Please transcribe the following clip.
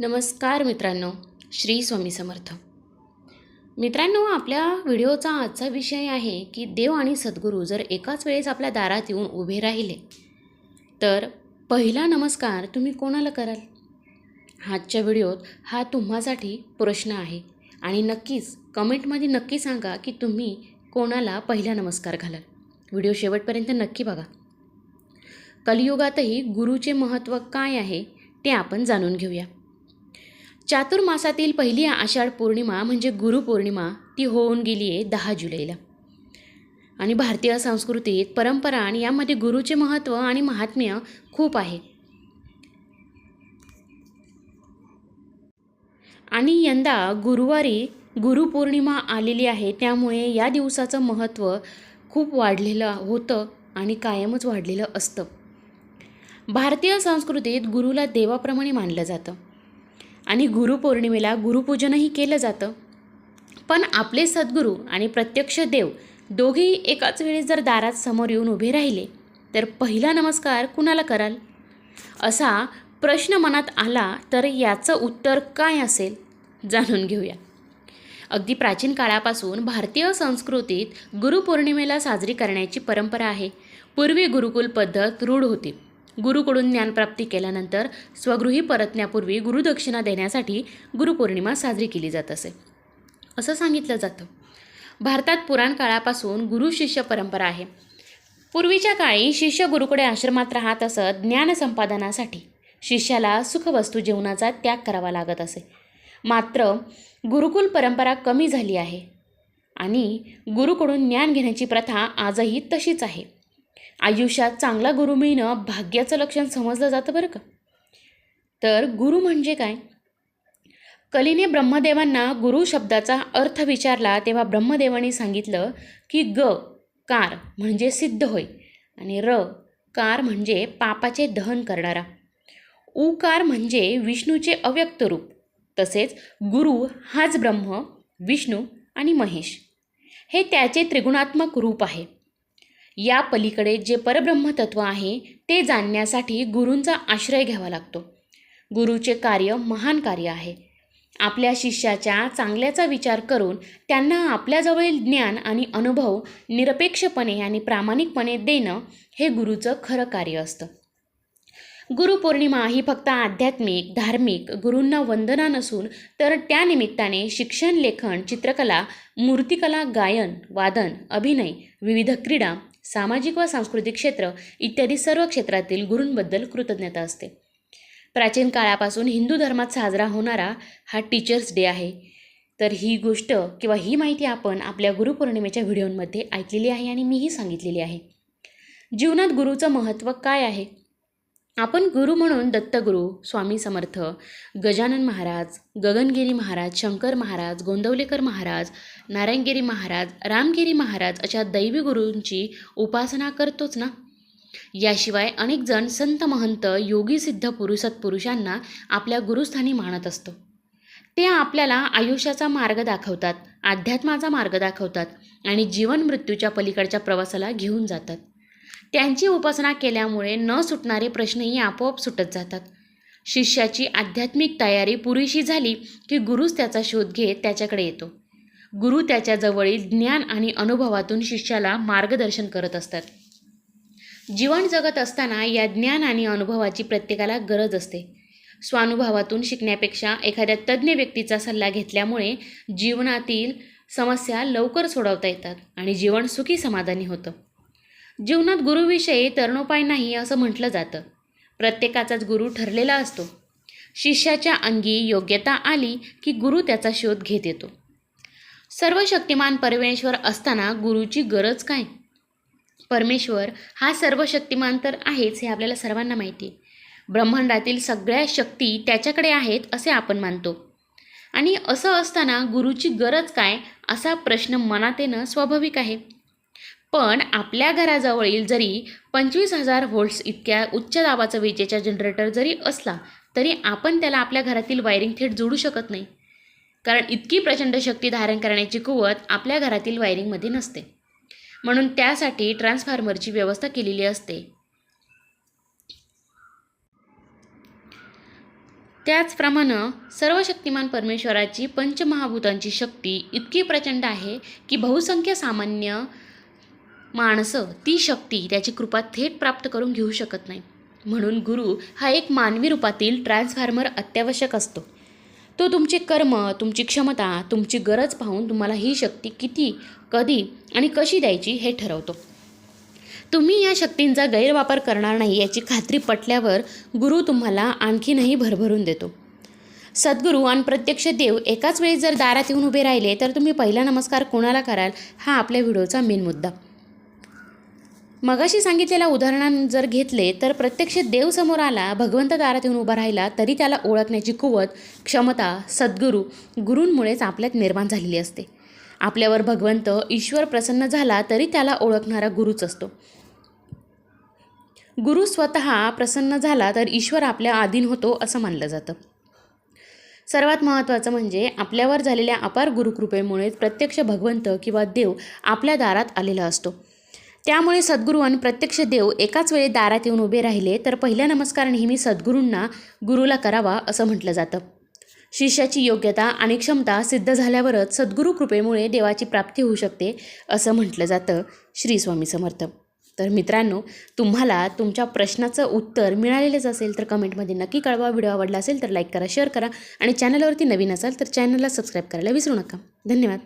नमस्कार मित्रांनो श्री स्वामी समर्थ. मित्रांनो आपल्या व्हिडिओचा आजचा विषय आहे की देव आणि सद्गुरू जर एकाच वेळेस आपल्या दारात येऊन उभे राहिले तर पहिला नमस्कार तुम्ही कोणाला कराल? आजच्या व्हिडिओत हा तुम्हासाठी प्रश्न आहे आणि नक्कीच कमेंटमध्ये नक्की सांगा की तुम्ही कोणाला पहिला नमस्कार घालाल. व्हिडिओ शेवटपर्यंत नक्की बघा. कलियुगातही गुरुचे महत्त्व काय आहे ते आपण जाणून घेऊया. चातुर्मासातील पहिली आषाढ पौर्णिमा म्हणजे गुरुपौर्णिमा ती होऊन गेली आहे दहा जुलैला. आणि भारतीय संस्कृतीत परंपरा आणि यामध्ये गुरुचे महत्त्व आणि महात्म्य खूप आहे. आणि यंदा गुरुवारी गुरुपौर्णिमा आलेली आहे त्यामुळे या दिवसाचं महत्त्व खूप वाढलेलं होतं आणि कायमच वाढलेलं असतं. भारतीय संस्कृतीत गुरुला देवाप्रमाणे मानलं जातं. आणि गुरुपौर्णिमेला गुरुपूजनही केलं जातं. पण आपले सद्गुरू आणि प्रत्यक्ष देव दोघेही एकाच वेळेस जर दारात समोर येऊन उभे राहिले तर पहिला नमस्कार कुणाला कराल? असा प्रश्न मनात आला तर याचं उत्तर काय असेल? जाणून घेऊया. अगदी प्राचीन काळापासून भारतीय संस्कृतीत गुरुपौर्णिमेला साजरी करण्याची परंपरा आहे. पूर्वी गुरुकुल पद्धत रूढ होती. गुरुकडून ज्ञानप्राप्ती केल्यानंतर स्वगृही परतण्यापूर्वी गुरुदक्षिणा देण्यासाठी गुरुपौर्णिमा साजरी केली जात असे. असं सांगितलं जातं. भारतात पुराण काळापासून गुरु शिष्य परंपरा आहे. पूर्वीच्या काळी शिष्य गुरुकडे आश्रमात राहत असत ज्ञान संपादनासाठी. शिष्याला सुखवस्तू जेवणाचा त्याग करावा लागत असे. मात्र गुरुकुल परंपरा कमी झाली आहे आणि गुरुकडून ज्ञान घेण्याची प्रथा आजही तशीच आहे. आयुष्यात चांगला गुरु मिळणं भाग्याचं लक्षण समजलं जातं बरं का? तर गुरु म्हणजे काय? कलीने ब्रह्मदेवांना गुरु शब्दाचा अर्थ विचारला तेव्हा ब्रह्मदेवांनी सांगितलं की ग कार म्हणजे सिद्ध होय आणि र कार म्हणजे पापाचे दहन करणारा. उकार म्हणजे विष्णूचे अव्यक्त रूप. तसेच गुरु हाच ब्रह्म विष्णू आणि महेश. हे त्याचे त्रिगुणात्मक रूप आहे. या पलीकडे जे परब्रह्मतत्व आहे ते जाणण्यासाठी गुरूंचा आश्रय घ्यावा लागतो. गुरुचे कार्य महान कार्य आहे. आपल्या शिष्याच्या चांगल्याचा विचार करून त्यांना आपल्याजवळील ज्ञान आणि अनुभव निरपेक्षपणे आणि प्रामाणिकपणे देणं हे गुरुचं खरं कार्य असतं. गुरुपौर्णिमा ही फक्त आध्यात्मिक धार्मिक गुरूंना वंदना नसून तर त्यानिमित्ताने शिक्षण लेखन चित्रकला मूर्तिकला गायन वादन अभिनय विविध क्रीडा सामाजिक व सांस्कृतिक क्षेत्र इत्यादी सर्व क्षेत्रातील गुरूंबद्दल कृतज्ञता असते. प्राचीन काळापासून हिंदू धर्मात साजरा होणारा हा टीचर्स डे आहे. तर ही गोष्ट किंवा ही माहिती आपण आपल्या गुरुपौर्णिमेच्या व्हिडिओमध्ये ऐकलेली आहे आणि मीही सांगितलेली आहे. जीवनात गुरुचं महत्त्व काय आहे? आपण गुरु म्हणून दत्तगुरू स्वामी समर्थ गजानन महाराज गगनगिरी महाराज शंकर महाराज गोंदवलेकर महाराज नारायणगिरी महाराज रामगिरी महाराज अशा दैवी गुरूंची उपासना करतोच ना? याशिवाय अनेक जण संत महंत योगी सिद्ध पुरुषत पुरुषांना आपल्या गुरुस्थानी मानत असतो. ते आपल्याला आयुष्याचा मार्ग दाखवतात अध्यात्माचा मार्ग दाखवतात आणि जीवन मृत्यूच्या पलीकडच्या प्रवासाला घेऊन जातात. त्यांची उपासना केल्यामुळे न सुटणारे प्रश्नही आपोआप सुटत जातात. शिष्याची आध्यात्मिक तयारी पुरेशी झाली की गुरुच त्याचा शोध घेत त्याच्याकडे येतो. गुरु त्याच्याजवळील ज्ञान आणि अनुभवातून शिष्याला मार्गदर्शन करत असतात. जीवन जगत असताना या ज्ञान आणि अनुभवाची प्रत्येकाला गरज असते. स्वानुभवातून शिकण्यापेक्षा एखाद्या तज्ज्ञ व्यक्तीचा सल्ला घेतल्यामुळे जीवनातील समस्या लवकर सोडवता येतात आणि जीवन सुखी समाधानी होतं. जीवनात गुरुविषयी तरणोपाय नाही असं म्हटलं जातं. प्रत्येकाचाच गुरु ठरलेला असतो. शिष्याच्या अंगी योग्यता आली की गुरु त्याचा शोध घेत येतो. सर्व शक्तिमान परमेश्वर असताना गुरुची गरज काय? परमेश्वर हा सर्व शक्तिमान तर आहेच हे आपल्याला सर्वांना माहिती आहे. ब्रह्मांडातील सगळ्या शक्ती त्याच्याकडे आहेत असे आपण मानतो. आणि असं असताना गुरुची गरज काय असा प्रश्न मनात येणं स्वाभाविक आहे. पण आपल्या घराजवळील जरी पंचवीस हजार व्होल्ट्स इतक्या उच्च दाबाचा विजेचा जनरेटर जरी असला तरी आपण त्याला आपल्या घरातील वायरिंग थेट जोडू शकत नाही. कारण इतकी प्रचंड शक्ती धारण करण्याची कुवत आपल्या घरातील वायरिंगमध्ये नसते. म्हणून त्यासाठी ट्रान्सफॉर्मरची व्यवस्था केलेली असते. त्याचप्रमाणे सर्व शक्तिमान परमेश्वराची पंचमहाभूतांची शक्ती इतकी प्रचंड आहे की बहुसंख्य सामान्य माणसं ती शक्ती त्याची कृपा थेट प्राप्त करून घेऊ शकत नाही. म्हणून गुरु हा एक मानवी रूपातील ट्रान्सफार्मर अत्यावश्यक असतो. तो तुमचे कर्म तुमची क्षमता तुमची गरज पाहून तुम्हाला ही शक्ती किती कधी आणि कशी द्यायची हे ठरवतो. तुम्ही या शक्तींचा गैरवापर करणार नाही याची खात्री पटल्यावर गुरु तुम्हाला आणखीनही भरभरून देतो. सद्गुरू आणि प्रत्यक्ष देव एकाच वेळी जर दारात येऊन उभे राहिले तर तुम्ही पहिला नमस्कार कोणाला कराल हा आपल्या व्हिडिओचा मेन मुद्दा. मगाशी सांगितलेल्या उदाहरण जर घेतले तर प्रत्यक्ष देव समोर आला भगवंत दारात येऊन उभा राहिला तरी त्याला ओळखण्याची कुवत क्षमता सद्गुरू गुरूंमुळेच आपल्यात निर्माण झालेली असते. आपल्यावर भगवंत ईश्वर प्रसन्न झाला तरी त्याला ओळखणारा गुरुच असतो. गुरु स्वतः प्रसन्न झाला तर ईश्वर आपल्या अधीन होतो असं मानलं जातं. सर्वात महत्त्वाचं म्हणजे आपल्यावर झालेल्या अपार गुरुकृपेमुळे प्रत्यक्ष भगवंत किंवा देव आपल्या दारात आलेला असतो. त्यामुळे सद्गुरू आणि प्रत्यक्ष देव एकाच वेळी दारात येऊन उभे राहिले तर पहिला नमस्कार नेहमी सद्गुरूंना गुरुला करावा असं म्हटलं जातं. शिष्याची योग्यता आणि क्षमता सिद्ध झाल्यावरच सद्गुरू कृपेमुळे देवाची प्राप्ती होऊ शकते असं म्हटलं जातं. श्री स्वामी समर्थ. तर मित्रांनो तुम्हाला तुमच्या प्रश्नाचं उत्तर मिळालेलंच असेल तर कमेंटमध्ये नक्की कळवा. व्हिडिओ आवडला असेल तर लाईक करा शेअर करा. आणि चॅनलवरती नवीन असाल तर चॅनलला सबस्क्राईब करायला विसरू नका. धन्यवाद.